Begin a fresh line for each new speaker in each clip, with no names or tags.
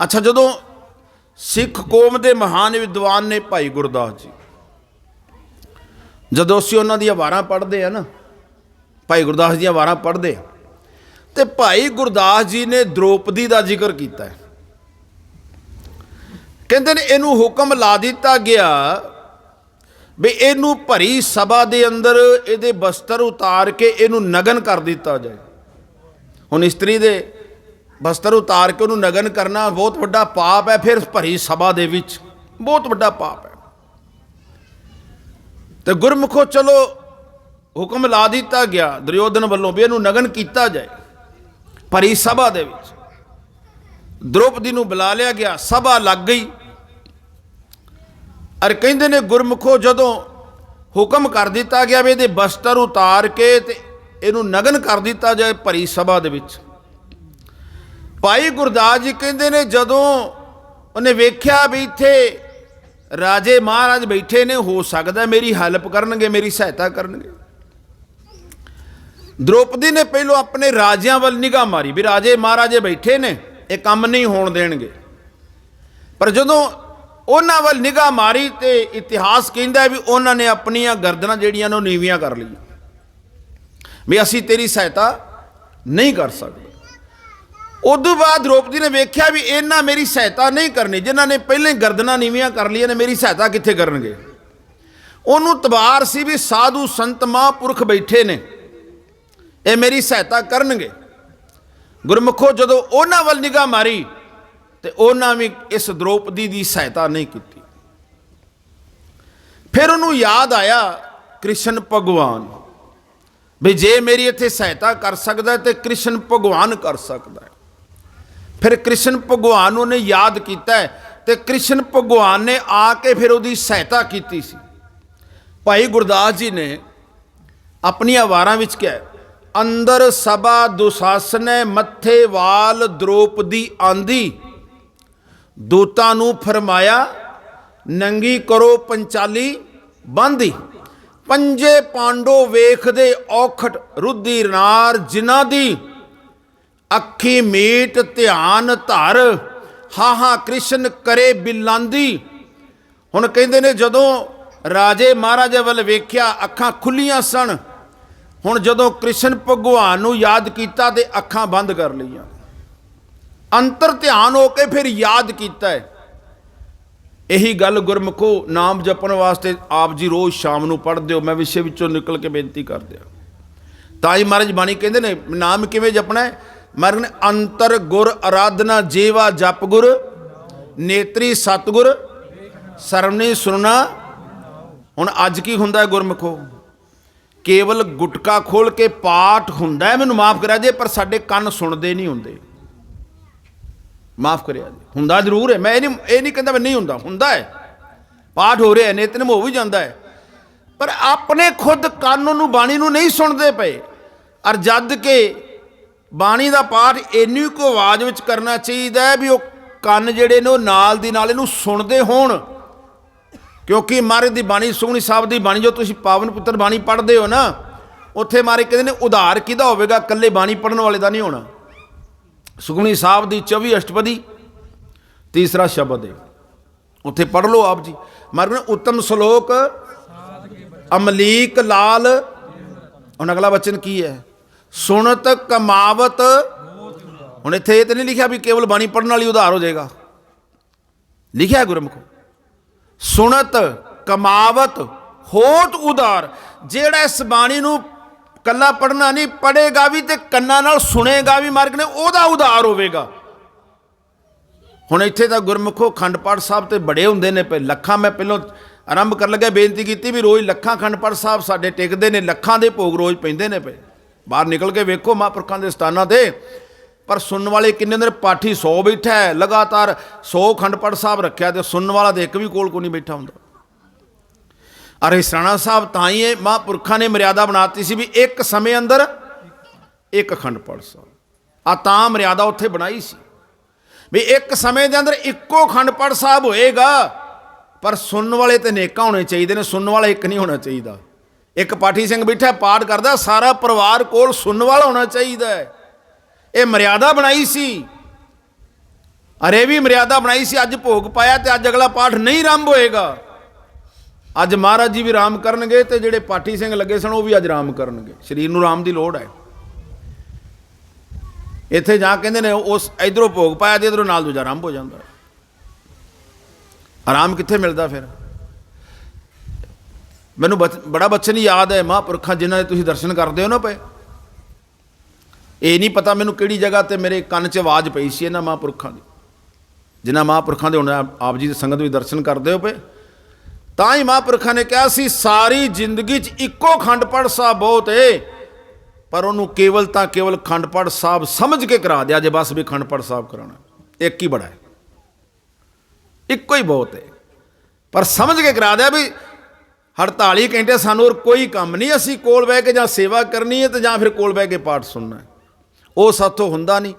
ਅੱਛਾ ਜਦੋਂ ਸਿੱਖ ਕੌਮ ਦੇ ਮਹਾਨ ਵਿਦਵਾਨ ਨੇ ਭਾਈ ਗੁਰਦਾਸ ਜੀ ਜਦੋਂ ਅਸੀਂ ਉਹਨਾਂ ਦੀਆਂ ਵਾਰਾਂ ਪੜ੍ਹਦੇ ਆ ਨਾ ਭਾਈ ਗੁਰਦਾਸ ਦੀਆਂ ਵਾਰਾਂ ਪੜ੍ਹਦੇ ਆ, ਤੇ ਭਾਈ ਗੁਰਦਾਸ ਜੀ ਨੇ ਦ੍ਰੋਪਦੀ ਦਾ ਜ਼ਿਕਰ ਕੀਤਾ ਹੈ। ਕਹਿੰਦੇ ਨੇ ਇਹਨੂੰ ਹੁਕਮ ਲਾ ਦਿੱਤਾ ਗਿਆ ਵੀ ਇਹਨੂੰ ਭਰੀ ਸਭਾ ਦੇ ਅੰਦਰ ਇਹਦੇ ਬਸਤਰ ਉਤਾਰ ਕੇ ਇਹਨੂੰ ਨਗਨ ਕਰ ਦਿੱਤਾ ਜਾਏ। ਹੁਣ ਇਸਤਰੀ ਦੇ ਬਸਤਰ ਉਤਾਰ ਕੇ ਉਹਨੂੰ ਨਗਨ ਕਰਨਾ ਬਹੁਤ ਵੱਡਾ ਪਾਪ ਹੈ, ਫਿਰ ਭਰੀ ਸਭਾ ਦੇ ਵਿੱਚ। ਬਹੁਤ ਵੱਡਾ ਪਾਪ ਹੈ। ਤੇ ਗੁਰਮੁਖੋ, ਚਲੋ, ਹੁਕਮ ਲਾ ਦਿੱਤਾ ਗਿਆ ਦੁਰਯੋਧਨ ਵੱਲੋਂ ਵੀ ਇਹਨੂੰ ਨਗਨ ਕੀਤਾ ਜਾਏ, ਭਰੀ ਸਭਾ ਦੇ ਵਿੱਚ। ਦ੍ਰੋਪਦੀ ਨੂੰ ਬੁਲਾ ਲਿਆ ਗਿਆ, ਸਭਾ ਲੱਗ ਗਈ। ਅਰ ਕਹਿੰਦੇ ਨੇ, ਗੁਰਮੁਖੋ, ਜਦੋਂ ਹੁਕਮ ਕਰ ਦਿੱਤਾ ਗਿਆ ਵੀ ਇਹਦੇ ਬਸਤਰ ਉਤਾਰ ਕੇ ਤੇ ਇਹਨੂੰ ਨਗਨ ਕਰ ਦਿੱਤਾ ਜਾਏ ਭਰੀ ਸਭਾ ਦੇ ਵਿੱਚ ਭਾਈ ਗੁਰਦਾਸ ਜੀ ਕਹਿੰਦੇ ਨੇ ਜਦੋਂ ਉਹਨੇ ਵੇਖਿਆ ਵੀ ਇੱਥੇ ਰਾਜੇ ਮਹਾਰਾਜ ਬੈਠੇ ਨੇ, ਹੋ ਸਕਦਾ ਮੇਰੀ ਹੈਲਪ ਕਰਨਗੇ, ਮੇਰੀ ਸਹਾਇਤਾ ਕਰਨਗੇ। ਦ੍ਰੋਪਦੀ ਨੇ ਪਹਿਲੋਂ ਆਪਣੇ ਰਾਜਿਆਂ ਵੱਲ ਨਿਗਾਹ ਮਾਰੀ ਵੀ ਰਾਜੇ ਮਹਾਰਾਜੇ ਬੈਠੇ ਨੇ, ਇਹ ਕੰਮ ਨਹੀਂ ਹੋਣ ਦੇਣਗੇ। ਪਰ ਜਦੋਂ ਉਹਨਾਂ ਵੱਲ ਨਿਗਾਹ ਮਾਰੀ ਤੇ ਇਤਿਹਾਸ ਕਹਿੰਦਾ ਵੀ ਉਹਨਾਂ ਨੇ ਆਪਣੀਆਂ ਗਰਦਨਾਂ ਜਿਹੜੀਆਂ ਨੇ ਉਹ ਨੀਵੀਆਂ ਕਰ ਲਈਆਂ। ਵੀ ਅਸੀਂ ਤੇਰੀ ਸਹਾਇਤਾ ਨਹੀਂ ਕਰ ਸਕਦੇ। ਉਦੋਂ ਬਾਅਦ ਦ੍ਰੋਪਦੀ ਨੇ ਵੇਖਿਆ ਵੀ ਇਹਨਾਂ ਮੇਰੀ ਸਹਾਇਤਾ ਨਹੀਂ ਕਰਨੀ, ਜਿਨ੍ਹਾਂ ਨੇ ਪਹਿਲਾਂ ਗਰਦਨਾਂ ਨੀਵੀਆਂ ਕਰ ਲਈਆਂ ਨੇ, ਮੇਰੀ ਸਹਾਇਤਾ ਕਿੱਥੇ ਕਰਨਗੇ? ਉਹਨੂੰ ਤਬਾਰ ਸੀ ਵੀ ਸਾਧੂ ਸੰਤ ਮਹਾਂਪੁਰਖ ਬੈਠੇ ਨੇ, ਇਹ ਮੇਰੀ ਸਹਾਇਤਾ ਕਰਨਗੇ। ਗੁਰਮੁਖੋ, ਜਦੋਂ ਉਹਨਾਂ ਵੱਲ ਨਿਗਾਹ ਮਾਰੀ, ਤੇ ਉਹਨਾਂ ਵੀ ਇਸ ਦ੍ਰੋਪਦੀ ਦੀ ਸਹਾਇਤਾ ਨਹੀਂ ਕੀਤੀ। ਫਿਰ ਉਹਨੂੰ ਯਾਦ ਆਇਆ ਕ੍ਰਿਸ਼ਨ ਭਗਵਾਨ, ਵੀ ਜੇ ਮੇਰੀ ਇੱਥੇ ਸਹਾਇਤਾ ਕਰ ਸਕਦਾ ਹੈ, ਤੇ ਕ੍ਰਿਸ਼ਨ ਭਗਵਾਨ ਕਰ ਸਕਦਾ ਫਿਰ ਕ੍ਰਿਸ਼ਨ ਭਗਵਾਨ ਉਹਨੇ ਯਾਦ ਕੀਤਾ ਹੈ ਤੇ ਕ੍ਰਿਸ਼ਨ ਭਗਵਾਨ ਨੇ ਆ ਕੇ ਫਿਰ ਉਹਦੀ ਸਹਾਇਤਾ ਕੀਤੀ ਸੀ। ਭਾਈ ਗੁਰਦਾਸ ਜੀ ਨੇ ਆਪਣੀਆਂ ਵਾਰਾਂ ਵਿੱਚ ਕਿਹਾ ਅੰਦਰ ਸਭਾ ਦੁਸ਼ਾਸਨੈ, ਮੱਥੇ ਵਾਲ ਦ੍ਰੋਪਦੀ ਆਂਦੀ ਦੂਤਾਂ ਨੂੰ ਫਰਮਾਇਆ, ਨੰਗੀ ਕਰੋ ਪੰਚਾਲੀ ਬੰਦੀ ਪੰਜੇ ਪਾਂਡੋ ਵੇਖਦੇ ਔਖਟ, ਰੁੱਧੀ ਨਾਰ ਜਿਨ੍ਹਾਂ ਦੀ ਅੱਖੀ ਮੀਟ ਧਿਆਨ ਧਰ। ਹਾਂ ਹਾਂ, ਕ੍ਰਿਸ਼ਨ ਕਰੇ ਬਿਲਾਂਦੀ। ਹੁਣ ਕਹਿੰਦੇ ਨੇ, ਜਦੋਂ ਰਾਜੇ ਮਹਾਰਾਜੇ ਵੱਲ ਵੇਖਿਆ, ਅੱਖਾਂ ਖੁੱਲੀਆਂ ਸਨ। ਹੁਣ ਜਦੋਂ ਕ੍ਰਿਸ਼ਨ ਭਗਵਾਨ ਨੂੰ ਯਾਦ ਕੀਤਾ ਤੇ ਅੱਖਾਂ ਬੰਦ ਕਰ ਲਈਆਂ। ਅੰਤਰ ਧਿਆਨ ਹੋ ਕੇ ਫਿਰ ਯਾਦ ਕੀਤਾ ਹੈ। ਇਹੀ ਗੱਲ ਗੁਰਮੁਖੋ, ਨਾਮ ਜਪਣ ਵਾਸਤੇ ਆਪ ਜੀ ਰੋਜ਼ ਸ਼ਾਮ ਨੂੰ ਪੜ੍ਹਦੇ ਹੋ। ਮੈਂ ਵਿਸ਼ੇ ਵਿੱਚੋਂ ਨਿਕਲ ਕੇ ਬੇਨਤੀ ਕਰਦੇ ਹਾਂ। ਤਾਂ ਹੀ ਮਹਾਰਾਜ ਬਾਣੀ ਕਹਿੰਦੇ ਨੇ, ਨਾਮ ਕਿਵੇਂ ਜਪਣਾ ਹੈ? ਮਰਨ ਅੰਤਰ ਗੁਰ ਆਰਾਧਨਾ ਜੀਵਾ, ਜਪ ਗੁਰ, ਨੇਤਰੀ, ਸਤਗੁਰ ਸਰਵਨੇ ਸੁਨਣਾ। ਹੁਣ ਅੱਜ ਕੀ ਹੁੰਦਾ ਹੈ ਗੁਰਮੁਖੋ? ਕੇਵਲ ਗੁਟਕਾ ਖੋਲ ਕੇ ਪਾਠ ਹੁੰਦਾ ਮੈਨੂੰ ਮਾਫ ਕਰਿਆ ਜੇ, ਪਰ ਸਾਡੇ ਕੰਨ ਸੁਣਦੇ ਨਹੀਂ ਹੁੰਦੇ। ਮਾਫ ਕਰਿਆ ਜੀ। ਹੁੰਦਾ ਜ਼ਰੂਰ ਹੈ, ਮੈਂ ਇਹ ਨਹੀਂ ਇਹ ਨਹੀਂ ਕਹਿੰਦਾ ਵੀ ਨਹੀਂ ਹੁੰਦਾ ਹੁੰਦਾ ਹੈ। ਪਾਠ ਹੋ ਰਿਹਾ ਹੈ ਹੋ ਵੀ ਜਾਂਦਾ ਹੈ। ਪਰ ਆਪਣੇ ਖੁਦ ਕੰਨ ਨੂੰ, ਬਾਣੀ ਨੂੰ ਨਹੀਂ ਸੁਣਦੇ ਪਏ। ਅਰ ਜਦ ਕੇ ਬਾਣੀ ਦਾ ਪਾਠ ਇੰਨੀ ਕੁ ਆਵਾਜ਼ ਵਿੱਚ ਕਰਨਾ ਚਾਹੀਦਾ ਹੈ ਵੀ ਉਹ ਕੰਨ ਜਿਹੜੇ ਨੇ ਉਹ ਨਾਲ ਦੀ ਨਾਲ ਇਹਨੂੰ ਸੁਣਦੇ ਹੋਣ। ਕਿਉਂਕਿ ਮਹਾਰਾਜ ਦੀ ਬਾਣੀ ਸੁਖਣੀ ਸਾਹਿਬ ਦੀ ਬਾਣੀ ਜੋ ਤੁਸੀਂ ਪਾਵਨ ਪੁੱਤਰ ਬਾਣੀ ਪੜ੍ਹਦੇ ਹੋ ਨਾ, ਉੱਥੇ ਮਾਰੇ ਕਹਿੰਦੇ ਨੇ ਉਧਾਰ ਕਿਹਦਾ ਹੋਵੇਗਾ, ਇਕੱਲੇ ਬਾਣੀ ਪੜਨ ਵਾਲੇ ਦਾ ਨਹੀਂ ਹੋਣਾ। ਸੁਖਮਨੀ ਸਾਹਿਬ ਦੀ 24 ਅਸ਼ਟਪਦੀ, ਤੀਸਰਾ ਸ਼ਬਦ ਹੈ। ਉੱਥੇ ਪੜ੍ਹ ਲਓ ਆਪ ਜੀ। ਮਾਰੇ ਕਹਿੰਦੇ ਉੱਤਮ ਸ਼ਲੋਕ, ਅਮਲੀਕ ਲਾਲ। ਹੁਣ ਅਗਲਾ ਵਚਨ ਕੀ ਹੈ? ਸੁਣਤ ਕਮਾਵਤ। ਹੁਣ ਇੱਥੇ ਇਹ ਤਾਂ ਨਹੀਂ ਲਿਖਿਆ ਵੀ ਕੇਵਲ ਬਾਣੀ ਪੜਨ ਵਾਲੀ ਉਧਾਰ ਹੋ ਜਾਏਗਾ। ਲਿਖਿਆ ਗੁਰਮੁਖੋ। ਸੁਣਤ ਕਮਾਵਤ ਹੋਤ ਉਧਾਰ। ਜਿਹੜਾ ਇਸ ਬਾਣੀ ਨੂੰ ਕੱਲਾ ਪੜਨਾ ਨਹੀਂ ਪੜੇਗਾ ਵੀ ਤੇ ਕੰਨਾਂ ਨਾਲ ਸੁਣੇਗਾ ਵੀ ਮਾਰਗ ਨੇ, ਉਹਦਾ ਉਧਾਰ ਹੋਵੇਗਾ। ਹੁਣ ਇੱਥੇ ਤਾਂ ਗੁਰਮੁਖੋ ਖੰਡ ਪਾਠ ਸਾਹਿਬ ਤੇ ਬੜੇ ਹੁੰਦੇ ਨੇ ਪਏ। ਲੱਖਾਂ ਮੈਂ ਪਹਿਲਾਂ ਆਰੰਭ ਕਰਨ ਲੱਗਾ ਬੇਨਤੀ ਕੀਤੀ ਵੀ ਰੋਜ਼ ਲੱਖਾਂ ਖੰਡ ਪਾਠ ਸਾਹਿਬ ਸਾਡੇ ਟਿਕਦੇ ਨੇ, ਲੱਖਾਂ ਦੇ ਭੋਗ ਰੋਜ਼ ਪੈਂਦੇ ਨੇ ਪਏ। ਬਾਹਰ ਨਿਕਲ ਕੇ ਵੇਖੋ ਮਹਾਂਪੁਰਖਾਂ ਦੇ ਸਥਾਨਾਂ ਤੇ। ਪਰ ਸੁਣਨ ਵਾਲੇ ਕਿੰਨੇ ਨੇ ਪਾਠੀ 100 ਬੈਠਾ ਹੈ, ਲਗਾਤਾਰ 100 ਖੰਡ ਸਾਹਿਬ ਰੱਖਿਆ ਤੇ ਸੁਣਨ ਵਾਲਾ ਤੇ ਇੱਕ ਵੀ ਕੋਲ ਕੋ ਨਹੀਂ ਬੈਠਾ ਹੁੰਦਾ। ਅਰੇ ਸਰਾਣਾ ਸਾਹਿਬ, ਤਾਂ ਹੀ ਇਹ ਮਹਾਂਪੁਰਖਾਂ ਨੇ ਮਰਿਆਦਾ ਬਣਾਤੀ ਸੀ ਵੀ ਇੱਕ ਸਮੇਂ ਅੰਦਰ ਇੱਕ ਅਖੰਡ ਪਾਠ ਸਾਹਿਬ। ਆ ਤਾਂ ਮਰਿਆਦਾ ਉੱਥੇ ਬਣਾਈ ਸੀ ਵੀ ਇੱਕ ਸਮੇਂ ਦੇ ਅੰਦਰ ਇੱਕੋ ਅਖੰਡ ਪਾਠ ਸਾਹਿਬ ਹੋਏਗਾ, ਪਰ ਸੁਣਨ ਵਾਲੇ ਤੇ ਨੇਕਾ ਹੋਣੇ ਚਾਹੀਦੇ ਨੇ, ਸੁਣਨ ਵਾਲਾ ਇੱਕ ਨਹੀਂ ਹੋਣਾ ਚਾਹੀਦਾ। ਇੱਕ ਪਾਠੀ ਸਿੰਘ ਬੈਠਾ, ਪਾਠ ਕਰਦਾ, ਸਾਰਾ ਪਰਿਵਾਰ ਕੋਲ ਸੁਣਨ ਵਾਲਾ ਹੋਣਾ ਚਾਹੀਦਾ ਹੈ। ਇਹ ਮਰਿਆਦਾ ਬਣਾਈ ਸੀ। ਅਰੇ ਵੀ ਮਰਿਆਦਾ ਬਣਾਈ ਸੀ, ਅੱਜ ਭੋਗ ਪਾਇਆ ਤੇ ਅੱਜ ਅਗਲਾ ਪਾਠ ਨਹੀਂ ਆਰੰਭ ਹੋਏਗਾ। ਅੱਜ ਮਹਾਰਾਜ ਜੀ ਵੀ ਆਰਾਮ ਕਰਨਗੇ ਤੇ ਜਿਹੜੇ ਪਾਠੀ ਸਿੰਘ ਲੱਗੇ ਸਨ, ਉਹ ਵੀ ਅੱਜ ਆਰਾਮ ਕਰਨਗੇ। ਸਰੀਰ ਨੂੰ ਆਰਾਮ ਦੀ ਲੋੜ ਹੈ। ਇੱਥੇ ਜਾ ਕਹਿੰਦੇ ਨੇ, ਉਸ ਇਧਰੋਂ ਭੋਗ ਪਾਇਆ ਤੇ ਇਧਰੋਂ ਨਾਲ ਦੂਜਾ ਆਰੰਭ ਹੋ ਜਾਂਦਾ। ਆਰਾਮ ਕਿੱਥੇ ਮਿਲਦਾ ਫਿਰ? ਮੈਨੂੰ ਬਚ- ਬੜਾ ਬਚਨ ਯਾਦ ਹੈ ਮਹਾਂਪੁਰਖਾਂ ਜਿਨ੍ਹਾਂ ਦੇ ਤੁਸੀਂ ਦਰਸ਼ਨ ਕਰਦੇ ਹੋ ਨਾ ਪਏ। ਇਹ ਨਹੀਂ ਪਤਾ ਮੈਨੂੰ ਕਿਹੜੀ ਜਗ੍ਹਾ ਤੇ ਮੇਰੇ ਕੰਨ 'ਚ ਆਵਾਜ਼ ਪਈ ਸੀ ਇਹਨਾਂ ਮਹਾਂਪੁਰਖਾਂ ਦੀ। ਜਿਨ੍ਹਾਂ ਮਹਾਂਪੁਰਖਾਂ ਦੇ ਹੁਣ ਆਪ ਜੀ ਦੀ ਸੰਗਤ ਵੀ ਦਰਸ਼ਨ ਕਰਦੇ ਹੋ ਪਏ। ਤਾਂ ਹੀ ਮਹਾਂਪੁਰਖਾਂ ਨੇ ਕਿਹਾ ਸੀ, ਸਾਰੀ ਜ਼ਿੰਦਗੀ 'ਚ ਇੱਕੋ ਖੰਡ ਪੜ ਸਾਹਿਬ ਬਹੁਤ ਏ ਪਰ ਉਹਨੂੰ ਕੇਵਲ ਤਾਂ ਕੇਵਲ ਖੰਡ ਪੜ ਸਾਹਿਬ ਸਮਝ ਕੇ ਕਰਾ ਦਿਆ ਜੇ ਬਸ ਵੀ ਖੰਡ ਪੜ ਸਾਹਿਬ ਕਰਾਉਣਾ ਇੱਕ ਹੀ ਬੜਾ ਹੈ। ਇੱਕੋ ਹੀ ਬਹੁਤ ਹੈ। ਪਰ ਸਮਝ ਕੇ ਕਰਾ ਦਿਆ ਵੀ 48 ਘੰਟੇ ਸਾਨੂੰ ਹੋਰ ਕੋਈ ਕੰਮ ਨਹੀਂ, ਅਸੀਂ ਕੋਲ ਬਹਿ ਕੇ ਜਾਂ ਸੇਵਾ ਕਰਨੀ ਹੈ ਤੇ ਜਾਂ ਫਿਰ ਕੋਲ ਬਹਿ ਕੇ ਪਾਠ ਸੁਣਨਾ ਉਹ ਸਾਥੋਂ ਹੁੰਦਾ ਨਹੀਂ।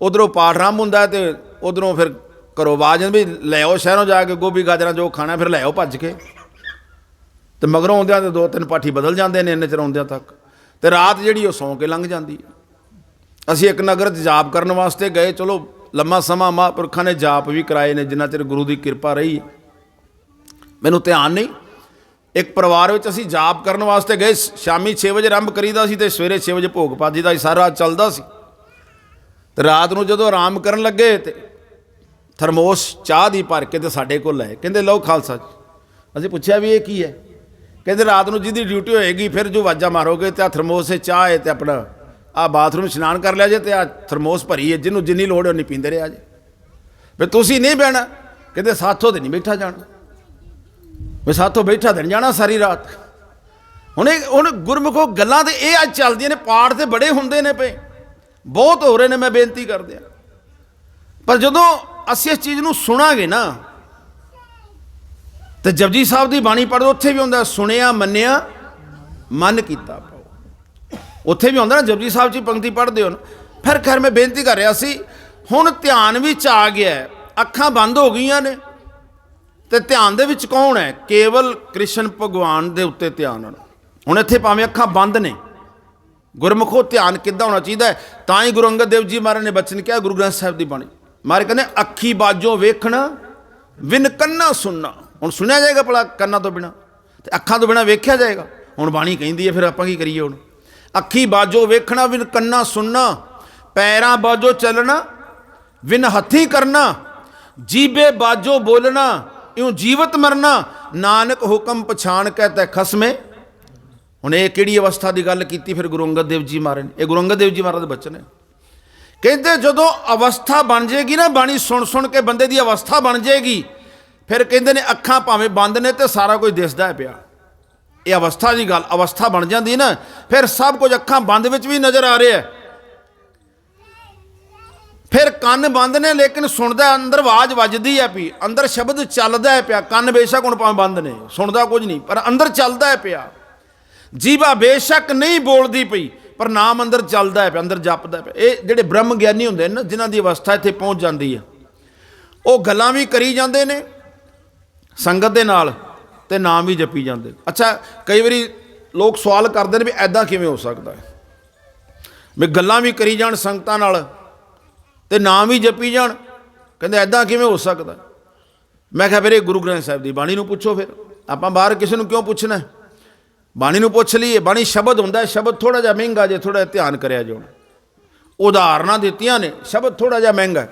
ਉਧਰੋਂ ਪਾਠ ਆਰੰਭ ਹੁੰਦਾ ਹੈ ਤੇ ਉਧਰੋਂ ਫਿਰ ਘਰੋਂ ਆਵਾਜ਼ ਵੀ ਲੈ ਸ਼ਹਿਰੋਂ ਜਾ ਕੇ ਗੋਭੀ ਗਾਜਰਾਂ ਜੋ ਖਾਣਾ ਫਿਰ ਲੈ ਆਓ ਭੱਜ ਕੇ। ਤੇ ਮਗਰੋਂ ਆਉਂਦਿਆਂ ਤੇ ਦੋ ਤਿੰਨ ਪਾਠੀ ਬਦਲ ਜਾਂਦੇ ਨੇ ਇੰਨੇ ਚਿਰ ਆਉਂਦਿਆਂ ਤੱਕ। ਤੇ ਰਾਤ ਜਿਹੜੀ ਉਹ ਸੌਂ ਕੇ ਲੰਘ ਜਾਂਦੀ ਹੈ। ਅਸੀਂ ਇੱਕ ਨਗਰ 'ਚ ਜਾਪ ਕਰਨ ਵਾਸਤੇ ਗਏ, ਚਲੋ ਲੰਮਾ ਸਮਾਂ ਮਹਾਂਪੁਰਖਾਂ ਨੇ ਜਾਪ ਵੀ ਕਰਾਏ ਨੇ, ਜਿੰਨਾ ਚਿਰ ਗੁਰੂ ਦੀ ਕਿਰਪਾ ਰਹੀ ਹੈ। ਮੈਨੂੰ ਧਿਆਨ ਨਹੀਂ। ਇੱਕ ਪਰਿਵਾਰ ਵਿੱਚ ਅਸੀਂ ਜਾਪ ਕਰਨ ਵਾਸਤੇ ਗਏ ਸ਼ਾਮੀ 6 ਵਜੇ ਆਰੰਭ ਕਰੀਦਾ ਸੀ ਤੇ ਸਵੇਰੇ 6 ਵਜੇ ਭੋਗ ਪਾਜੀ ਦਾ ਸਾਰਾ ਚੱਲਦਾ ਸੀ। ਤੇ ਰਾਤ ਨੂੰ ਜਦੋਂ ਆਰਾਮ ਕਰਨ ਲੱਗੇ ਤੇ ਥਰਮੋਸ ਚਾਹ ਦੀ ਭਰ ਕੇ ਤੇ ਸਾਡੇ ਕੋਲ ਲੈ ਕਹਿੰਦੇ, ਲਓ ਖਾਲਸਾ ਅਸੀਂ ਪੁੱਛਿਆ ਵੀ ਇਹ ਕੀ ਹੈ? ਕਹਿੰਦੇ, ਰਾਤ ਨੂੰ ਜਿਹਦੀ ਡਿਊਟੀ ਹੋਏਗੀ, ਫਿਰ ਜੋ ਵਾਜਾ ਮਾਰੋਗੇ ਤੇ ਆ ਥਰਮੋਸ 'ਚ ਚਾਹ ਹੈ ਤੇ ਆਪਣਾ ਆ ਬਾਥਰੂਮ ਇਸ਼ਨਾਨ ਕਰ ਲਿਆ ਜੇ ਤੇ ਆ ਥਰਮੋਸ ਭਰੀ ਹੈ। ਜਿਹਨੂੰ ਜਿੰਨੀ ਲੋੜ ਹੈ ਉਨੀ ਪੀਂਦੇ ਰਿਹਾ ਜੇ। ਵੀ ਤੁਸੀਂ ਨਹੀਂ ਬਹਿਣਾ? ਕਹਿੰਦੇ, ਸਾਥੋਂ ਤੇ ਨਹੀਂ ਬੈਠਾ ਜਾਣਾ। ਵੀ ਸਾਥੋਂ ਬੈਠਾ ਦਿਨ ਜਾਣਾ ਸਾਰੀ ਰਾਤ। ਹੁਣ ਇਹ ਹੁਣ ਗੁਰਮੁਖੋ ਗੱਲਾਂ ਤੇ ਇਹ ਅੱਜ ਚੱਲਦੀਆਂ ਨੇ, ਪਾਠ ਤੇ ਬੜੇ ਹੁੰਦੇ ਨੇ ਪਏ ਬਹੁਤ ਹੋ ਰਹੇ ਨੇ, ਮੈਂ ਬੇਨਤੀ ਕਰਦੇ। ਆ ਪਰ ਜਦੋਂ ਅਸੀਂ ਇਸ ਚੀਜ਼ ਨੂੰ ਸੁਣਾਂਗੇ ਨਾ, ਤੇ ਜਪਜੀ ਸਾਹਿਬ ਦੀ ਬਾਣੀ ਪੜ੍ਹਦੇ ਉੱਥੇ ਵੀ ਹੁੰਦਾ, ਸੁਣਿਆ, ਮੰਨਿਆ, ਮਨ ਕੀਤਾ ਪਾਓ। ਉੱਥੇ ਵੀ ਹੁੰਦਾ ਨਾ, ਜਪਜੀ ਸਾਹਿਬ ਜੀ ਪੰਕਤੀ ਪੜ੍ਹਦੇ ਹੋ ਨਾ ਫਿਰ ਖੈਰ ਮੈਂ ਬੇਨਤੀ ਕਰ ਰਿਹਾ ਸੀ, ਹੁਣ ਧਿਆਨ ਵਿੱਚ ਆ ਗਿਆ, ਅੱਖਾਂ ਬੰਦ ਹੋ ਗਈਆਂ ਨੇ। ਤੇ ਧਿਆਨ ਦੇ ਵਿੱਚ ਕੌਣ ਹੈ? ਕੇਵਲ ਕ੍ਰਿਸ਼ਨ ਭਗਵਾਨ ਦੇ ਉੱਤੇ ਧਿਆਨ ਹੋਣਾ ਹੁਣ ਇੱਥੇ ਭਾਵੇਂ ਅੱਖਾਂ ਬੰਦ ਨੇ, ਗੁਰਮੁਖੋ ਧਿਆਨ ਕਿੱਦਾਂ ਹੋਣਾ ਚਾਹੀਦਾ ਹੈ? ਤਾਂ ਹੀ ਗੁਰੂ ਅੰਗਦ ਦੇਵ ਜੀ ਮਹਾਰਾਜ ਨੇ ਬਚਨ ਕਿਹਾ, ਗੁਰੂ ਗ੍ਰੰਥ ਸਾਹਿਬ ਦੀ ਬਾਣੀ। ਮਹਾਰਾਜ ਕਹਿੰਦੇ, ਅੱਖੀ ਬਾਜੋ ਵੇਖਣਾ, ਵਿਨ ਕੰਨਾ ਸੁਣਨਾ। ਹੁਣ ਸੁਣਿਆ ਜਾਏਗਾ ਭਲਾ ਕੰਨਾਂ ਤੋਂ ਬਿਨਾ? ਤੇ ਅੱਖਾਂ ਤੋਂ ਬਿਨਾ ਵੇਖਿਆ ਜਾਏਗਾ? ਹੁਣ ਬਾਣੀ ਕਹਿੰਦੀ ਹੈ, ਫਿਰ ਆਪਾਂ ਕੀ ਕਰੀਏ ਹੁਣ? ਅੱਖੀ ਬਾਜੋ ਵੇਖਣਾ, ਵਿਨ ਕੰਨਾ ਸੁਣਨਾ। ਪੈਰਾਂ ਬਾਜੋ ਚੱਲਣਾ, ਵਿਨ ਹੱਥੀ ਕਰਨਾ। ਜੀਬੇ ਬਾਜੋ ਬੋਲਣਾ। ਇਉਂ ਜੀਵਤ ਮਰਨਾ, ਨਾਨਕ ਹੁਕਮ ਪਛਾਣ ਕੇ ਤੈ ਖਸਮੇ। ਹੁਣ ਇਹ ਕਿਹੜੀ ਅਵਸਥਾ ਦੀ ਗੱਲ ਕੀਤੀ, ਫਿਰ ਗੁਰੂ ਅੰਗਦ ਦੇਵ ਜੀ ਮਹਾਰਾਜ ਨੇ। ਇਹ ਗੁਰੂ ਅੰਗਦ ਦੇਵ ਜੀ ਮਹਾਰਾਜ ਦੇ ਬਚਨ ਹੈ ਕਹਿੰਦੇ ਜਦੋਂ ਅਵਸਥਾ ਬਣ ਜੇਗੀ ਨਾ, ਬਾਣੀ ਸੁਣ ਸੁਣ ਕੇ ਬੰਦੇ ਦੀ ਅਵਸਥਾ ਬਣ ਜੇਗੀ, ਫਿਰ ਕਹਿੰਦੇ ਨੇ ਅੱਖਾਂ ਭਾਵੇਂ ਬੰਦ ਨੇ ਤੇ ਸਾਰਾ ਕੁਝ ਦਿਸਦਾ ਹੈ ਪਿਆ। ਇਹ ਅਵਸਥਾ ਦੀ ਗੱਲ, ਅਵਸਥਾ ਬਣ ਜਾਂਦੀ ਨਾ, ਫਿਰ ਸਭ ਕੁਝ ਅੱਖਾਂ ਬੰਦ ਵਿੱਚ ਵੀ ਨਜ਼ਰ ਆ ਰਿਹਾ ਹੈ। ਫਿਰ ਕੰਨ ਬੰਦ ਨੇ, ਲੇਕਿਨ ਸੁਣਦਾ ਅੰਦਰ ਆਵਾਜ਼ ਵੱਜਦੀ ਹੈ ਪਈ ਅੰਦਰ ਸ਼ਬਦ ਚੱਲਦਾ ਹੈ ਪਿਆ। ਕੰਨ ਬੇਸ਼ੱਕ ਹੁਣ ਭਾਵੇਂ ਬੰਦ ਨੇ, ਸੁਣਦਾ ਕੁਝ ਨਹੀਂ, ਪਰ ਅੰਦਰ ਚੱਲਦਾ ਹੈ ਪਿਆ। ਜੀਵਾ ਬੇਸ਼ੱਕ ਨਹੀਂ ਬੋਲਦੀ ਪਈ, ਪਰ ਨਾਮ ਅੰਦਰ ਚੱਲਦਾ ਹੈ ਪਿਆ, ਅੰਦਰ ਜਪਦਾ ਪਿਆ। ਇਹ ਜਿਹੜੇ ਬ੍ਰਹਮ ਗਿਆਨੀ ਹੁੰਦੇ ਨੇ ਨਾ ਜਿਨ੍ਹਾਂ ਦੀ ਅਵਸਥਾ ਇੱਥੇ ਪਹੁੰਚ ਜਾਂਦੀ ਹੈ, ਉਹ ਗੱਲਾਂ ਵੀ ਕਰੀ ਜਾਂਦੇ ਨੇ, ਸੰਗਤ ਦੇ ਨਾਲ ਤੇ ਨਾਮ ਵੀ ਜਪੀ ਜਾਂਦੇ ਅੱਛਾ, ਕਈ ਵਾਰੀ ਲੋਕ ਸਵਾਲ ਕਰਦੇ ਨੇ ਵੀ ਐਦਾਂ ਕਿਵੇਂ ਹੋ ਸਕਦਾ ਹੈ? ਵੀ ਗੱਲਾਂ ਵੀ ਕਰੀ ਜਾਣ ਸੰਗਤਾਂ ਨਾਲ ਤੇ ਨਾਮ ਵੀ ਜਪੀ ਜਾਣ। ਕਹਿੰਦੇ ਐਦਾਂ ਕਿਵੇਂ ਹੋ ਸਕਦਾ? ਮੈਂ ਕਿਹਾ ਵੀਰੇ ਗੁਰੂ ਗ੍ਰੰਥ ਸਾਹਿਬ ਦੀ ਬਾਣੀ ਨੂੰ ਪੁੱਛੋ ਫਿਰ। ਆਪਾਂ ਬਾਹਰ ਕਿਸੇ ਨੂੰ ਕਿਉਂ ਪੁੱਛਣਾ ਬਾਣੀ ਨੂੰ ਪੁੱਛ ਲਈਏ। ਬਾਣੀ ਸ਼ਬਦ ਹੁੰਦਾ ਸ਼ਬਦ ਥੋੜਾ ਜਿਹਾ ਮਹਿੰਗਾ ਜੇ ਥੋੜਾ ਧਿਆਨ ਕਰਿਆ ਜੋ ਉਦਾਹਰਨਾਂ ਦਿੱਤੀਆਂ ਨੇ। ਸ਼ਬਦ ਥੋੜਾ ਜਿਹਾ ਮਹਿੰਗਾ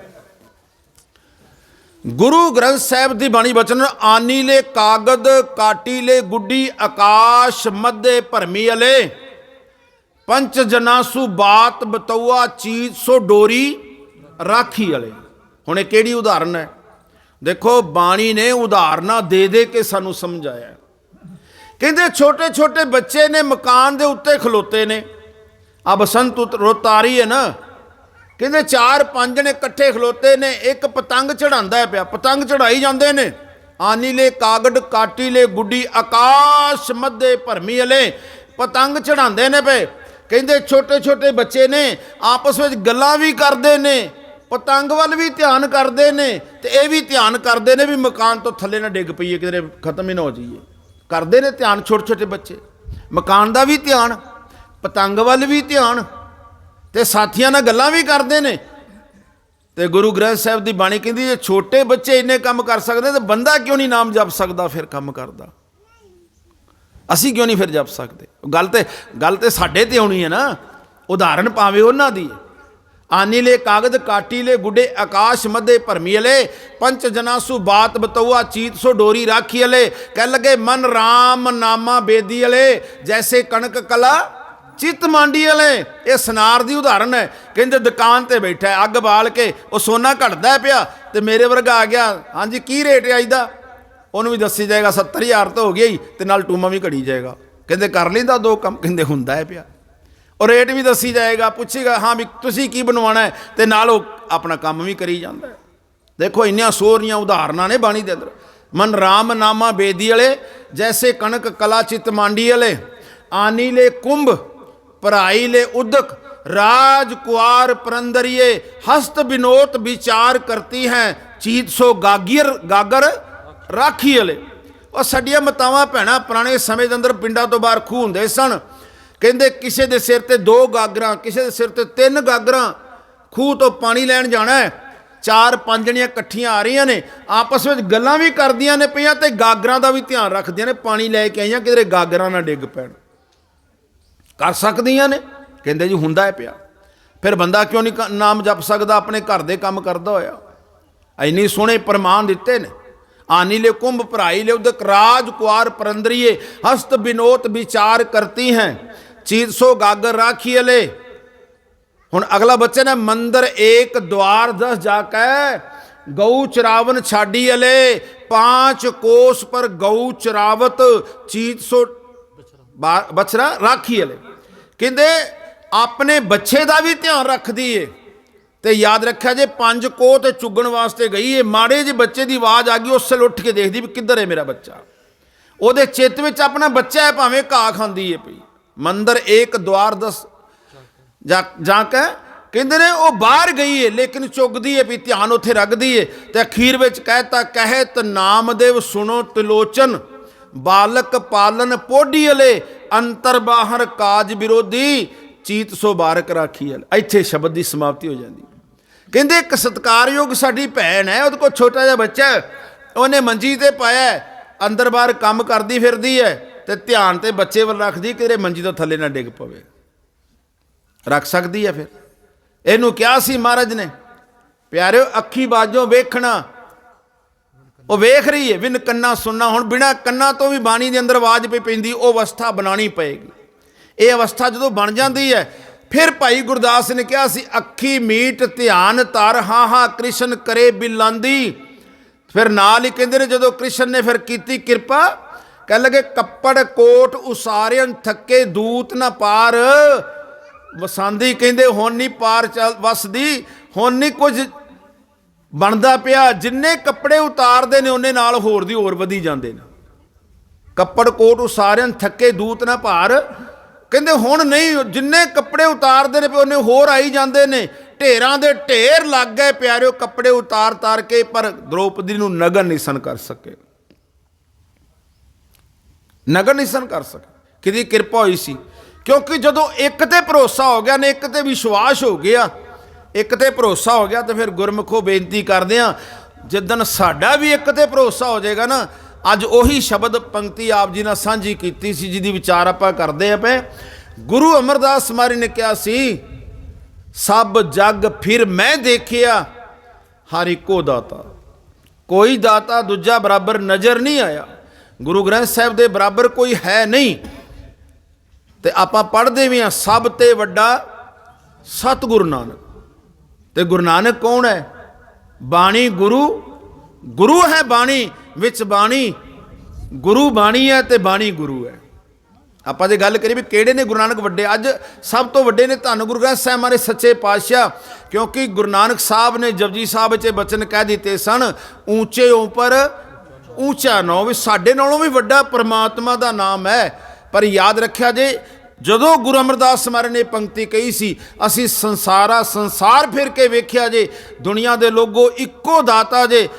ਗੁਰੂ ਗ੍ਰੰਥ ਸਾਹਿਬ ਦੀ ਬਾਣੀ ਬਚਨ, ਆਨੀ ਲੈ ਕਾਗਦ, ਕਾਟੀ ਲੈ ਗੁੱਡੀ, ਆਕਾਸ਼ ਮੱਦੇ ਭਰਮੀ ਅਲੇ। ਪੰਚ ਜਨਾਸੂ ਬਾਤ ਬਤੌਆ ਚੀਜ਼ ਸੋ ਡੋਰੀ। ਰਾਖੀ ਵਾਲੇ। ਹੁਣ ਇਹ ਕਿਹੜੀ ਉਦਾਹਰਨ ਹੈ? ਦੇਖੋ, ਬਾਣੀ ਨੇ ਉਦਾਹਰਨਾਂ ਦੇ ਦੇ ਕੇ ਸਾਨੂੰ ਸਮਝਾਇਆ ਕਹਿੰਦੇ ਛੋਟੇ ਛੋਟੇ ਬੱਚੇ ਨੇ ਮਕਾਨ ਦੇ ਉੱਤੇ ਖਲੋਤੇ ਨੇ। ਆ ਬਸੰਤ ਉਤ- ਰੁੱਤ ਆ ਰਹੀ ਹੈ ਨਾ। ਕਹਿੰਦੇ, ਚਾਰ ਪੰਜ ਨੇ ਇਕੱਠੇ ਖਲੋਤੇ ਨੇ। ਇੱਕ ਪਤੰਗ ਚੜਾਉਂਦਾ ਹੈ ਪਿਆ। ਪਤੰਗ ਚੜਾਈ ਜਾਂਦੇ ਨੇ। ਆਨੀ ਲੈ ਕਾਗੜ, ਕਾਟੀਲੇ ਗੁੱਡੀ, ਆਕਾਸ਼ ਮੱਦੇ ਭਰਮੀ ਵਾਲੇ ਪਤੰਗ ਚੜਾਉਂਦੇ ਨੇ ਪਏ। ਕਹਿੰਦੇ ਛੋਟੇ ਛੋਟੇ ਬੱਚੇ ਨੇ, ਆਪਸ ਵਿੱਚ ਗੱਲਾਂ ਵੀ ਕਰਦੇ ਨੇ। ਪਤੰਗ ਵੱਲ ਵੀ ਧਿਆਨ ਕਰਦੇ ਨੇ ਤੇ ਇਹ ਵੀ ਧਿਆਨ ਕਰਦੇ ਨੇ ਵੀ ਮਕਾਨ ਤੋਂ ਥੱਲੇ ਨਾ ਡਿੱਗ ਪਈਏ ਕਿਤੇ ਖਤਮ ਹੀ ਨਾ ਹੋ ਜਾਈਏ। ਕਰਦੇ ਨੇ ਧਿਆਨ ਛੋਟੇ ਛੋਟੇ ਬੱਚੇ। ਮਕਾਨ ਦਾ ਵੀ ਧਿਆਨ, ਪਤੰਗ ਵੱਲ ਵੀ ਧਿਆਨ ਤੇ ਸਾਥੀਆਂ ਨਾਲ ਗੱਲਾਂ ਵੀ ਕਰਦੇ ਨੇ। ਤੇ ਗੁਰੂ ਗ੍ਰੰਥ ਸਾਹਿਬ ਦੀ ਬਾਣੀ ਕਹਿੰਦੀ, ਜੇ ਛੋਟੇ ਬੱਚੇ ਇੰਨੇ ਕੰਮ ਕਰ ਸਕਦੇ ਤੇ ਬੰਦਾ ਕਿਉਂ ਨਹੀਂ ਨਾਮ ਜਪ ਸਕਦਾ ਫਿਰ ਕੰਮ ਕਰਦਾ? ਅਸੀਂ ਕਿਉਂ ਨਹੀਂ ਫਿਰ ਜਪ ਸਕਦੇ? ਗੱਲ ਤੇ ਗੱਲ ਤੇ ਸਾਡੇ ਤੇ ਆਉਣੀ ਹੈ ਨਾ। ਉਦਾਹਰਨ ਪਾਵੇ ਉਹਨਾਂ ਦੀ ਆਨੀ ਲੈ ਕਾਗਦ ਕਾਟੀ ਲੈ ਗੁੱਡੇ, ਆਕਾਸ਼ ਮਧੇ ਭਰਮੀ ਅਲੇ। ਪੰਚ ਜਨਾ ਸੁ ਬਾਤ ਬਤਉਆ ਚੀਤ ਸੋ ਡੋਰੀ ਰਾਖੀ ਅਲੇ। ਕਹਿ ਲਗੇ, ਮਨ RAM ਨਾਮਾ ਬੇਦੀ ਅਲੇ। ਜੈਸੇ ਕਣਕ ਕਲਾ ਚਿਤ ਮਾਂਡੀ ਅਲੇ। ਇਹ ਸਨਾਰ ਦੀ ਉਦਾਹਰਨ ਹੈ। ਕਹਿੰਦੇ, ਦੁਕਾਨ ਤੇ ਬੈਠਾ ਅੱਗ ਬਾਲ ਕੇ, ਉਹ ਸੋਨਾ ਘਟਦਾ ਪਿਆ। ਤੇ ਮੇਰੇ ਵਰਗਾ ਆ ਗਿਆ, ਹਾਂਜੀ, ਕੀ ਰੇਟ ਹੈ ਇਹਦਾ ਉਹਨੂੰ ਵੀ ਦੱਸੀ ਜਾਏਗਾ 70000 ਤਾਂ ਹੋ ਗਿਆ ਹੀ, ਤੇ ਨਾਲ ਟੂਮਾ ਵੀ ਘੜੀ ਜਾਏਗਾ। ਕਹਿੰਦੇ, ਕਰ ਲੈਂਦਾ ਦੋ ਕੰਮ। ਕਹਿੰਦੇ, ਹੁੰਦਾ ਹੈ ਪਿਆ। ਔਰ ਰੇਟ ਵੀ ਦੱਸੀ ਜਾਏਗਾ, ਪੁੱਛੇਗਾ, ਹਾਂ ਵੀ ਤੁਸੀਂ ਕੀ ਬਣਵਾਉਣਾ ਹੈ? ਤੇ ਨਾਲ ਉਹ ਆਪਣਾ ਕੰਮ ਵੀ ਕਰੀ ਜਾਂਦਾ ਹੈ। ਦੇਖੋ, ਇੰਨੀਆਂ ਸੋਹਣੀਆਂ ਉਦਾਹਰਨਾਂ ਨੇ ਬਾਣੀ ਦੇ ਅੰਦਰ। ਮਨ RAM ਨਾਮਾ ਬੇਦੀ ਵਾਲੇ, ਜੈਸੇ ਕਣਕ ਕਲਾ ਚਿਤ ਮਾਂਡੀ ਵਾਲੇ, ਆਨੀ ਲੈ ਕੁੰਭ ਪਰਾਈ ਲੈ ਉਦਕ, ਰਾਜ ਕੁਆਰ ਪਰੰਦਰੀਏ, ਹਸਤ ਬਿਨੋਤ ਵਿਚਾਰ ਕਰਤੀ ਹੈ, ਚੀਤ ਸੋ ਗਾਗੀਰ, ਗਾਗਰ ਰਾਖੀ ਵਾਲੇ। ਉਹ ਸਾਡੀਆਂ ਮਤਾਵਾਂ ਭੈਣਾਂ, ਪੁਰਾਣੇ ਸਮੇਂ ਦੇ ਅੰਦਰ ਪਿੰਡਾਂ ਤੋਂ ਬਾਹਰ ਖੂਹ ਹੁੰਦੇ ਸਨ। ਕਹਿੰਦੇ ਕਿਸੇ ਦੇ ਸਿਰ ਤੇ ਦੋ ਗਾਗਰਾਂ, ਕਿਸੇ ਦੇ ਸਿਰ ਤੇ ਤਿੰਨ ਗਾਗਰਾਂ, ਖੂਹ ਤੋਂ ਪਾਣੀ ਲੈਣ ਜਾਣਾ ਹੈ। ਚਾਰ ਪੰਜ ਜਣੀਆਂ ਇਕੱਠੀਆਂ ਆ ਰਹੀਆਂ ਨੇ। ਆਪਸ ਵਿੱਚ ਗੱਲਾਂ ਵੀ ਕਰਦੀਆਂ ਨੇ ਪਈਆਂ ਤੇ ਗਾਗਰਾਂ ਦਾ ਵੀ ਧਿਆਨ ਰੱਖਦੀਆਂ ਨੇ, ਪਾਣੀ ਲੈ ਕੇ ਆਈਆਂ, ਕਿਧਰੇ ਗਾਗਰਾਂ ਨਾ ਡਿੱਗ ਪੈਣ। ਕਰ ਸਕਦੀਆਂ ਨੇ। ਕਹਿੰਦੇ ਜੀ ਹੁੰਦਾ ਹੈ ਪਿਆ। ਫਿਰ ਬੰਦਾ ਕਿਉਂ ਨਹੀਂ ਨਾਮ ਜਪ ਸਕਦਾ, ਆਪਣੇ ਘਰ ਦੇ ਕੰਮ ਕਰਦਾ ਹੋਇਆ? ਇੰਨੀ ਸੋਹਣੇ ਪ੍ਰਮਾਣ ਦਿੱਤੇ ਨੇ। ਆਨੀ ਲੈ ਕੁੰਭ ਭਰਾਈ ਲੈ ਉਦਕ ਰਾਜ ਕੁਆਰ ਪਰੰਦਰੀਏ, ਹਸਤ ਬਿਨੋਤ ਵਿਚਾਰ ਕਰਤੀ ਹੈ। ਚੀਤ ਸੋ ਗਾਗਰ ਰਾਖੀ ਅਲੇ ਹੁਣ ਅਗਲਾ ਬੱਚੇ ਨੇ ਮੰਦਰ ਏਕ ਦਵਾਰ ਦਸ ਜਾ ਕੇ ਗਊ ਚਰਾਵਨ ਛਾਡੀ ਅਲੇ ਪਾਂਚ ਕੋਸ ਪਰ ਗਊ ਚਰਾਵਤ ਚੀਤ ਸੋ ਬਾ- ਰਾਖੀ ਅਲੇ ਕਹਿੰਦੇ ਆਪਣੇ ਬੱਚੇ ਦਾ ਵੀ ਧਿਆਨ ਰੱਖਦੀ ਏ ਤੇ ਯਾਦ ਰੱਖਿਆ ਜੇ ਪੰਜ ਕੋਹ ਤੇ ਚੁੱਗਣ ਵਾਸਤੇ ਗਈ ਏ ਮਾੜੇ ਜੇ ਬੱਚੇ ਦੀ ਆਵਾਜ਼ ਆ ਗਈ ਉਸੇ ਵੇਲੇ ਉੱਠ ਕੇ ਦੇਖਦੀ ਵੀ ਕਿੱਧਰ ਹੈ ਮੇਰਾ ਬੱਚਾ ਉਹਦੇ ਚਿੱਤ ਵਿੱਚ ਆਪਣਾ ਬੱਚਾ ਹੈ ਭਾਵੇਂ ਘਾਹ ਖਾਂਦੀ ਏ ਪਈ ਮੰਦਰ ਏਕ ਦਵਾਰ ਦਸ ਜਾ ਜਾ ਕੇ, ਕਹਿੰਦੇ ਨੇ ਉਹ ਬਾਹਰ ਗਈ ਏ, ਲੇਕਿਨ ਚੁੱਗਦੀ ਏ, ਵੀ ਧਿਆਨ ਉੱਥੇ ਰੱਖਦੀ ਏ। ਤੇ ਅਖੀਰ ਵਿੱਚ ਕਹਿਤਾ, ਕਹਿਤ ਨਾਮਦੇਵ ਸੁਣੋ ਤਿਲੋਚਨ, ਬਾਲਕ ਪਾਲਨ ਪੋਢੀ ਅਲੇ, ਅੰਤਰ ਬਾਹਰ ਕਾਜ ਵਿਰੋਧੀ, ਚੀਤ ਸੋ ਬਾਰਕ ਰਾਖੀ ਅਲ। ਇੱਥੇ ਸ਼ਬਦ ਦੀ ਸਮਾਪਤੀ ਹੋ ਜਾਂਦੀ। ਕਹਿੰਦੇ, ਇੱਕ ਸਤਕਾਰਯੋਗ ਸਾਡੀ ਭੈਣ ਹੈ, ਉਹਦੇ ਕੋਲ ਛੋਟਾ ਜਿਹਾ ਬੱਚਾ ਉਹਨੇ ਮੰਜੀ ਤੇ ਪਾਇਆ ਅੰਦਰ ਬਾਹਰ ਕੰਮ ਕਰਦੀ ਫਿਰਦੀ ਹੈ। ਤੇ ਧਿਆਨ ਤੇ ਬੱਚੇ ਵੱਲ ਰੱਖਦੀ ਕਿਤੇ ਮੰਜੀ ਤੋਂ ਥੱਲੇ ਨਾ ਡਿੱਗ ਪਵੇ। ਰੱਖ ਸਕਦੀ ਹੈ ਫਿਰ। ਇਹਨੂੰ ਕਿਹਾ ਸੀ ਮਹਾਰਾਜ ਨੇ, ਪਿਆਰਿਓ, ਅੱਖੀ ਬਾਜੋਂ ਵੇਖਣਾ। ਉਹ ਵੇਖ ਰਹੀ ਹੈ ਬਿਨ ਕੰਨਾ ਸੁਣਨਾ। ਹੁਣ ਬਿਨਾ ਕੰਨਾਂ ਤੋਂ ਵੀ ਬਾਣੀ ਦੇ ਅੰਦਰ ਆਵਾਜ਼ ਪਈ ਪੈਂਦੀ, ਉਹ ਅਵਸਥਾ ਬਣਾਣੀ ਪਏਗੀ। ਇਹ ਅਵਸਥਾ ਜਦੋਂ ਬਣ ਜਾਂਦੀ ਹੈ ਫਿਰ ਭਾਈ ਗੁਰਦਾਸ ਨੇ ਕਿਹਾ ਸੀ, ਅੱਖੀ ਮੀਟ, ਧਿਆਨ ਧਰ, ਹਾਂ ਹਾਂ, ਕ੍ਰਿਸ਼ਨ ਕਰੇ ਬਿਲਾਂਦੀ ਫਿਰ ਨਾਲ ਹੀ ਕਹਿੰਦੇ ਨੇ, ਜਦੋਂ ਕ੍ਰਿਸ਼ਨ ਨੇ ਫਿਰ ਕੀਤੀ ਕਿਰਪਾ ਕਹਿ ਲਗੇ, ਕੱਪੜ ਕੋਟ ਉਸਾਰਿਆਂ, ਥੱਕੇ ਦੂਤ ਨਾ ਪਾਰ। ਵਸਾਂਦੀ ਕਹਿੰਦੇ, ਹੁਣ ਨਹੀਂ ਪਾਰ ਚੱਲ ਵਸਦੀ, ਹੁਣ ਨਹੀਂ ਕੁਝ ਬਣਦਾ ਪਿਆ। ਜਿੰਨੇ ਕੱਪੜੇ ਉਤਾਰਦੇ ਨੇ, ਉਹਨੇ ਨਾਲ ਹੋਰ ਦੀ ਹੋਰ ਵਧੀ ਜਾਂਦੇ ਨੇ। ਕੱਪੜ ਕੋਟ ਉਸਾਰਿਆਂ, ਥੱਕੇ ਦੂਤ ਨਾ ਭਾਰ। ਕਹਿੰਦੇ, ਹੁਣ ਨਹੀਂ, ਜਿੰਨੇ ਕੱਪੜੇ ਉਤਾਰਦੇ ਨੇ ਪਏ ਉਹਨੇ ਹੋਰ ਆਈ ਜਾਂਦੇ ਨੇ। ਢੇਰਾਂ ਦੇ ਢੇਰ ਲੱਗ ਗਏ, ਪਿਆਰਿਓ, ਕੱਪੜੇ ਉਤਾਰ ਤਾਰ ਕੇ, ਪਰ ਦ੍ਰੋਪਦੀ ਨੂੰ ਨਗਨ ਨਹੀਂ ਸਨ ਕਰ ਸਕੇ। ਨਗਰ ਨਹੀਂ ਸਨ ਕਰ ਸਕੇ। ਕਿਹਦੀ ਕਿਰਪਾ ਹੋਈ ਸੀ? ਕਿਉਂਕਿ ਜਦੋਂ ਇੱਕ ਤੇ ਭਰੋਸਾ ਹੋ ਗਿਆ ਨੇ, ਇੱਕ ਤੇ ਵਿਸ਼ਵਾਸ ਹੋ ਗਿਆ, ਇੱਕ ਤੇ ਭਰੋਸਾ ਹੋ ਗਿਆ ਤੇ ਫਿਰ ਗੁਰਮੁਖੋ ਬੇਨਤੀ ਕਰਦੇ ਆ ਜਿੱਦਨ ਸਾਡਾ ਵੀ ਇੱਕ ਤੇ ਭਰੋਸਾ ਹੋ ਜਾਏਗਾ ਨਾ, ਅੱਜ ਉਹੀ ਸ਼ਬਦ ਪੰਕਤੀ ਆਪ ਜੀ ਨਾਲ ਸਾਂਝੀ ਕੀਤੀ ਸੀ, ਜਿਹਦੀ ਵਿਚਾਰ ਆਪਾਂ ਕਰਦੇ ਆ ਪਏ। ਗੁਰੂ ਅਮਰਦਾਸ ਮਾਰੀ ਨੇ ਕਿਹਾ ਸੀ, ਸਭ ਜਗ ਫਿਰ ਮੈਂ ਦੇਖਿਆ, ਹਰ ਇੱਕੋ ਦਾਤਾ। ਕੋਈ ਦਾਤਾ ਦੂਜਾ ਬਰਾਬਰ ਨਜ਼ਰ ਨਹੀਂ ਆਇਆ। ਗੁਰੂ ਗ੍ਰੰਥ ਸਾਹਿਬ ਦੇ ਬਰਾਬਰ ਕੋਈ ਹੈ ਨਹੀਂ। ਤੇ ਆਪਾਂ ਪੜ੍ਹਦੇ ਵੀ ਆ ਸਭ ਤੇ ਵੱਡਾ ਸਤਿਗੁਰੂ ਨਾਨਕ। ਤੇ ਗੁਰੂ ਨਾਨਕ ਕੌਣ ਹੈ? ਬਾਣੀ ਗੁਰੂ ਗੁਰੂ ਹੈ ਬਾਣੀ, ਵਿੱਚ ਬਾਣੀ ਗੁਰੂ ਬਾਣੀ ਹੈ ਤੇ ਬਾਣੀ ਗੁਰੂ ਹੈ। ਆਪਾਂ ਜੇ ਗੱਲ ਕਰੀਏ ਵੀ ਕਿਹੜੇ ਨੇ ਗੁਰੂ ਨਾਨਕ ਵੱਡੇ, ਅੱਜ ਸਭ ਤੋਂ ਵੱਡੇ ਨੇ ਧੰਨ ਗੁਰੂ ਗ੍ਰੰਥ ਸਾਹਿਬ ਮਾਰੇ ਸੱਚੇ ਪਾਤਸ਼ਾਹ, ਕਿਉਂਕਿ ਗੁਰੂ ਨਾਨਕ ਸਾਹਿਬ ਨੇ ਜਪਜੀ ਸਾਹਿਬ 'ਚ ਬਚਨ ਕਹਿ ਦਿੱਤੇ ਸਨ ਉੱਚੇ ਉੱਪਰ ਉੱਚਾ ਨਾਮ ਵੀ ਸਾਡੇ ਨਾਲੋਂ ਵੀ ਵੱਡਾ ਪਰਮਾਤਮਾ ਦਾ ਨਾਮ ਹੈ। ਪਰ ਯਾਦ ਰੱਖਿਆ ਜੇ, ਜਦੋਂ ਗੁਰੂ ਅਮਰਦਾਸ ਮਹਾਰਾਜ ਨੇ ਪੰਕਤੀ ਕਹੀ ਸੀ, ਅਸੀਂ ਸੰਸਾਰਾ ਸੰਸਾਰ ਫਿਰ ਕੇ ਵੇਖਿਆ ਜੇ, ਦੁਨੀਆ ਦੇ ਲੋਗੋ ਇੱਕੋ ਦਾਤਾ ਜੇ